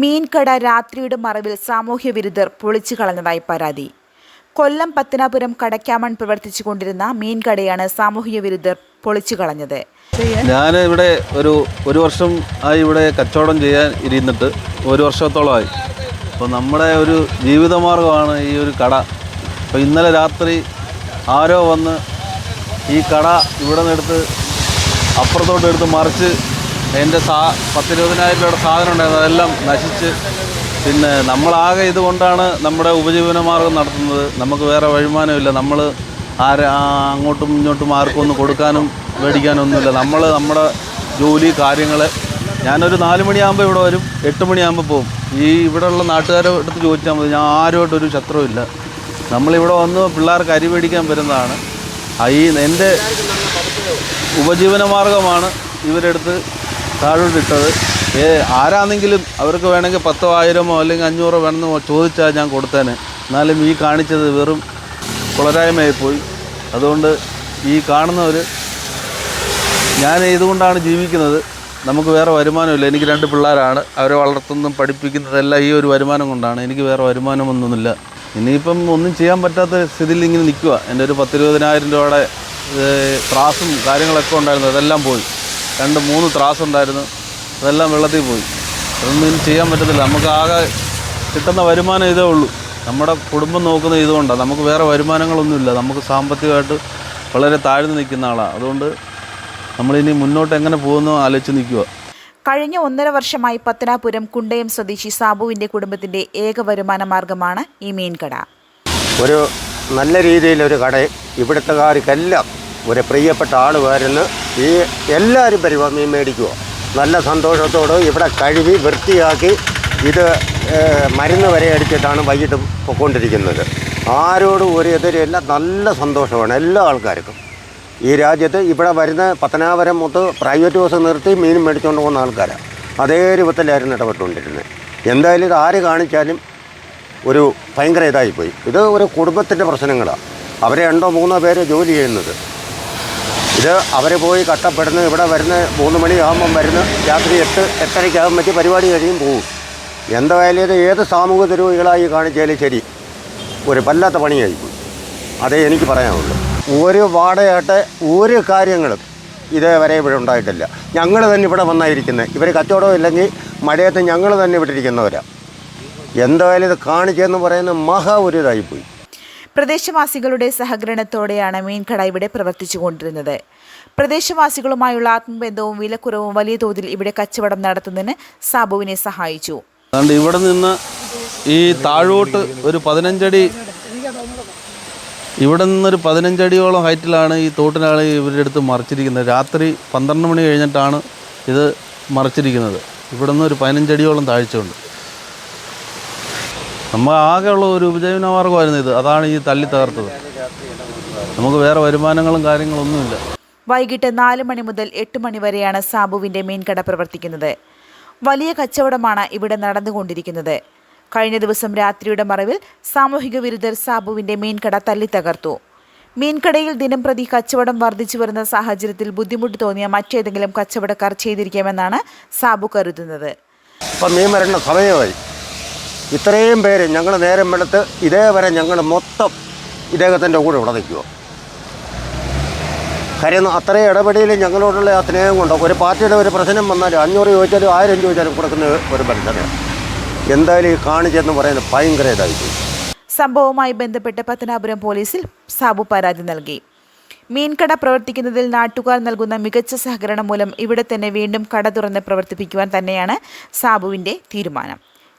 മീൻകട രാത്രിയുടെ മറവിൽ സാമൂഹ്യ വിരുദ്ധർ പൊളിച്ചു കളഞ്ഞതായി പരാതി. കൊല്ലം പത്തനാപുരം കടയ്ക്കാമൺ പ്രവർത്തിച്ചുകൊണ്ടിരുന്ന മീൻകടയാണ് സാമൂഹ്യ വിരുദ്ധർ പൊളിച്ചു കളഞ്ഞത്. ഞാൻ ഇവിടെ ഒരു ഒരു വർഷം ആയി ഇവിടെ കച്ചവടം ചെയ്യാൻ ഇരുന്നിട്ട് ഒരു വർഷത്തോളമായി. അപ്പോൾ നമ്മുടെ ഒരു ജീവിതമാർഗമാണ് ഈ ഒരു കട. അപ്പോൾ ഇന്നലെ രാത്രി ആരോ വന്ന് ഈ കട ഇവിടെ നിന്ന് എടുത്ത് അപ്പുറത്തോട്ട് എടുത്ത് മറിച്ച് എന്റെ സാ പത്തിരുപതിനായിരം രൂപയുടെ സാധനം ഉണ്ടായിരുന്നു. അതെല്ലാം നശിച്ച്. പിന്നെ നമ്മളാകെ ഇതുകൊണ്ടാണ് നമ്മുടെ ഉപജീവന മാർഗം നടത്തുന്നത്. നമുക്ക് വേറെ വരുമാനമില്ല. നമ്മൾ ആരെ അങ്ങോട്ടും ഇങ്ങോട്ടും ആർക്കും ഒന്ന് കൊടുക്കാനും മേടിക്കാനും ഒന്നുമില്ല നമ്മൾ നമ്മുടെ ജോലി കാര്യങ്ങൾ ഞാനൊരു നാല് മണിയാകുമ്പോൾ ഇവിടെ വരും. എട്ട് മണിയാകുമ്പോൾ പോകും ഈ ഇവിടെയുള്ള നാട്ടുകാരെ അടുത്ത് ചോദിച്ചാൽ മതി. ഞാൻ ആരുമായിട്ടൊരു ശത്രുവില്ല നമ്മളിവിടെ വന്ന് പിള്ളേർക്ക് അരി മേടിക്കാൻ വരുന്നതാണ്. ഈ എന്റെ ഉപജീവന മാർഗമാണ് ഇവരെടുത്ത് താഴോട്ടിട്ടത്. ഏ ആരാണെങ്കിലും അവർക്ക് വേണമെങ്കിൽ പത്തോ ആയിരമോ അല്ലെങ്കിൽ അഞ്ഞൂറോ വേണമെന്ന് ചോദിച്ചാൽ ഞാൻ കൊടുത്തേനെ. എന്നാലും ഈ കാണിച്ചത് വെറും കുളരായ്മയായിപ്പോയി. അതുകൊണ്ട് ഈ കാണുന്നവർ ഞാൻ ഇതുകൊണ്ടാണ് ജീവിക്കുന്നത്. നമുക്ക് വേറെ വരുമാനമില്ല. എനിക്ക് രണ്ട് പിള്ളേരാണ്. അവരെ വളർത്തുന്നതും പഠിപ്പിക്കുന്നതെല്ലാം ഈ ഒരു വരുമാനം കൊണ്ടാണ്. എനിക്ക് വേറെ വരുമാനമൊന്നുമില്ല. ഇനിയിപ്പം ഒന്നും ചെയ്യാൻ പറ്റാത്ത സ്ഥിതിയിൽ ഇങ്ങനെ നിൽക്കുക എന്റെ ഒരു പത്തിരുപതിനായിരം രൂപയുടെ ത്രാസും കാര്യങ്ങളൊക്കെ ഉണ്ടായിരുന്നു. അതെല്ലാം പോയി. രണ്ട് മൂന്ന് ത്രാസുണ്ടായിരുന്നു. അതെല്ലാം വെള്ളത്തിൽ പോയി. അതൊന്നും ഇനി ചെയ്യാൻ പറ്റത്തില്ല. നമുക്ക് ആകെ കിട്ടുന്ന വരുമാനം ഇതേ ഉള്ളൂ. നമ്മുടെ കുടുംബം നോക്കുന്ന ഇതുകൊണ്ടാണ് നമുക്ക് വേറെ വരുമാനങ്ങളൊന്നുമില്ല. നമുക്ക് സാമ്പത്തികമായിട്ട് വളരെ താഴ്ന്നു നിൽക്കുന്ന ആളാണ് അതുകൊണ്ട് നമ്മളിനി മുന്നോട്ട് എങ്ങനെ പോകുന്നു ആലോചിച്ച് നിൽക്കുക കഴിഞ്ഞ ഒന്നര വർഷമായി പത്തനാപുരം കുണ്ടയം സ്വദേശി സാബുവിന്റെ കുടുംബത്തിന്റെ ഏക വരുമാന മാർഗമാണ് ഈ മീൻകട. ഒരു നല്ല രീതിയിലൊരു കട ഇവിടുത്തുകാർക്കെല്ലാം ഒരു പ്രിയപ്പെട്ട ആൾ വരുന്ന്. ഈ എല്ലാവരും പരിപാടി മീൻ മേടിക്കുക നല്ല സന്തോഷത്തോടെ ഇവിടെ കഴുകി വൃത്തിയാക്കി ഇത് മരുന്ന് വരെ അടിച്ചിട്ടാണ് വൈകിട്ട് പൊയ്ക്കൊണ്ടിരിക്കുന്നത് ആരോടും ഒരു എതിരില്ല നല്ല സന്തോഷമാണ് എല്ലാ ആൾക്കാർക്കും. ഈ രാജ്യത്ത് ഇവിടെ വരുന്ന പത്തനാപുരം മൊത്ത് പ്രൈവറ്റ് ബസ് നിർത്തി മീൻ മേടിച്ചുകൊണ്ട് പോകുന്ന ആൾക്കാരാണ് അതേ രൂപത്തിലായിരുന്നു ഇടപെട്ടുകൊണ്ടിരുന്നത്. എന്തായാലും ഇത് ആര് കാണിച്ചാലും ഒരു ഭയങ്കര ഇതായിപ്പോയി. ഇത് ഒരു കുടുംബത്തിന്റെ പ്രശ്നങ്ങളാണ് അവരെ രണ്ടോ മൂന്നോ പേര് ജോലി ചെയ്യുന്നത്. ഇത് അവർ പോയി കഷ്ടപ്പെടുന്ന ഇവിടെ വരുന്ന മൂന്ന് മണിയാകുമ്പം വരുന്ന രാത്രി എട്ട് എട്ടരയ്ക്കാകുമ്പോഴേക്ക് പരിപാടി കഴിയും പോകും എന്തായാലും ഇത് ഏത് സാമൂഹ്യ ദ്രോഹികളായി കാണിച്ചാലും ശരി. ഒരു വല്ലാത്ത പണിയായിരിക്കും അതേ എനിക്ക് പറയാനുള്ളൂ. ഒരു വാടകയായിട്ട് ഒരു കാര്യങ്ങളും ഇതേവരെ ഇവിടെ ഉണ്ടായിട്ടില്ല. ഞങ്ങൾ തന്നെ ഇവിടെ വന്നായിരിക്കുന്നത് ഇവർ കച്ചവടം ഇല്ലെങ്കിൽ മഴയത്ത് ഞങ്ങൾ തന്നെ ഇവിടെ ഇരിക്കുന്നവരാണ് എന്തായാലും ഇത് കാണിച്ചെന്ന് പറയുന്ന മഹാ ഒരു ഇതായിപ്പോയി പ്രദേശവാസികളുടെ സഹകരണത്തോടെയാണ് മീൻകട ഇവിടെ പ്രവർത്തിച്ചുകൊണ്ടിരുന്നത്. പ്രദേശവാസികളുമായുള്ള ആത്മബന്ധവും വിലക്കുറവും വലിയ തോതിൽ ഇവിടെ കച്ചവടം നടത്തുന്നതിന് സാബുവിനെ സഹായിച്ചു. ഇവിടെ നിന്ന് ഈ താഴോട്ട് ഒരു പതിനഞ്ചടി ഇവിടെ നിന്നൊരു പതിനഞ്ചടിയോളം ഹൈറ്റിലാണ് ഈ തോട്ടിനാണ് ഇവരുടെ അടുത്ത് മറിച്ചിരിക്കുന്നത്. രാത്രി പന്ത്രണ്ട് മണി കഴിഞ്ഞിട്ടാണ് ഇത് മറിച്ചിരിക്കുന്നത്. ഇവിടെ നിന്ന് ഒരു പതിനഞ്ചടിയോളം താഴ്ചയുണ്ട്. നമ്മൾ ആകെയുള്ള ഒരു ഉപജീവന മാർഗമായിരുന്നു ഇത്. അതാണ് ഈ തല്ലി തകർത്തത്. നമുക്ക് വേറെ വരുമാനങ്ങളും കാര്യങ്ങളൊന്നുമില്ല. വൈകിട്ട് നാല് മണി മുതൽ എട്ട് മണി വരെയാണ് സാബുവിന്റെ മീൻകട പ്രവർത്തിക്കുന്നത്. വലിയ കച്ചവടമാണ് ഇവിടെ നടന്നുകൊണ്ടിരിക്കുന്നത്. കഴിഞ്ഞ ദിവസം രാത്രിയുടെ മറവിൽ സാമൂഹിക വിരുദ്ധർ സാബുവിന്റെ മീൻകട തല്ലി തകർത്തു. മീൻകടയിൽ ദിനംപ്രതി കച്ചവടം വർദ്ധിച്ചു വരുന്ന സാഹചര്യത്തിൽ ബുദ്ധിമുട്ട് തോന്നിയ മറ്റേതെങ്കിലും കച്ചവടക്കാർ ചെയ്തിരിക്കാമെന്നാണ് സാബു കരുതുന്നത്. ഇപ്പം മീൻ വരേണ്ട സമയമായി. ഇത്രയും പേര് ഞങ്ങൾ നേരം വെളുത്ത് ഇതേവരെ ഞങ്ങൾ മൊത്തം ഇദ്ദേഹത്തിന്റെ കൂടെ ഇവിടെ നിൽക്കുക കാര്യം അത്രയും ഇടപെടലിൽ ഞങ്ങളോടുള്ള ആ സ്നേഹം കൊണ്ട് ഒരു പാർട്ടിയുടെ ഒരു പ്രശ്നം വന്നാലും അഞ്ഞൂറ് ചോദിച്ചാലും ആയിരം ചോദിച്ചാലും കൊടുക്കുന്ന ഒരു ബന്ധന എന്തായാലും ഈ കാണിച്ചെന്ന് പറയുന്നത് ഭയങ്കര ഇതായിരുന്നു സംഭവവുമായി ബന്ധപ്പെട്ട് പത്തനാപുരം പോലീസിൽ സാബു പരാതി നൽകി. മീൻകട പ്രവർത്തിക്കുന്നതിൽ നാട്ടുകാർ നൽകുന്ന മികച്ച സഹകരണം മൂലം ഇവിടെ തന്നെ വീണ്ടും കട തുറന്ന് പ്രവർത്തിപ്പിക്കുവാൻ തന്നെയാണ് സാബുവിന്റെ തീരുമാനം.